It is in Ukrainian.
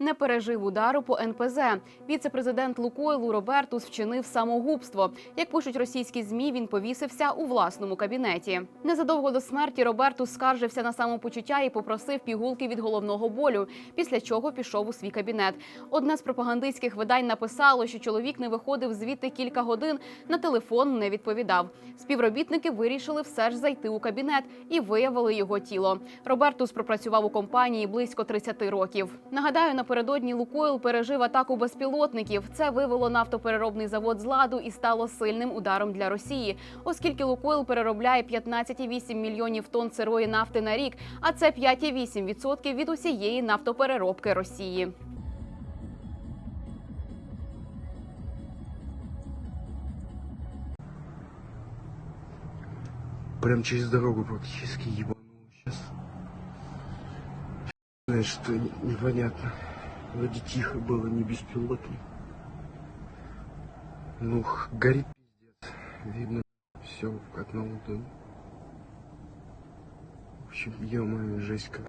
Не пережив удару по НПЗ. Віце-президент Лукойлу Робертус вчинив самогубство. Як пишуть російські змі, він повісився у власному кабінеті. Незадовго до смерті Робертус скаржився на самопочуття і попросив пігулки від головного болю. Після чого пішов у свій кабінет. Одне з пропагандистських видань написало, що чоловік не виходив звідти кілька годин. На телефон не відповідав. Співробітники вирішили все ж зайти у кабінет і виявили його тіло. Робертус пропрацював у компанії близько 30 років. Нагадаю, напередодні Лукойл пережив атаку безпілотників. Це вивело нафтопереробний завод з ладу і стало сильним ударом для Росії, оскільки Лукойл переробляє 15,8 мільйонів тонн сирої нафти на рік, а це 5,8% від усієї нафтопереробки Росії. Прям через дорогу практически ебануло сейчас. Знаешь, что не- непонятно. Вроде тихо было, не беспилотник. Ну, горит пиздец. Видно все как на ладони. В общем, ё-моё, жесть как.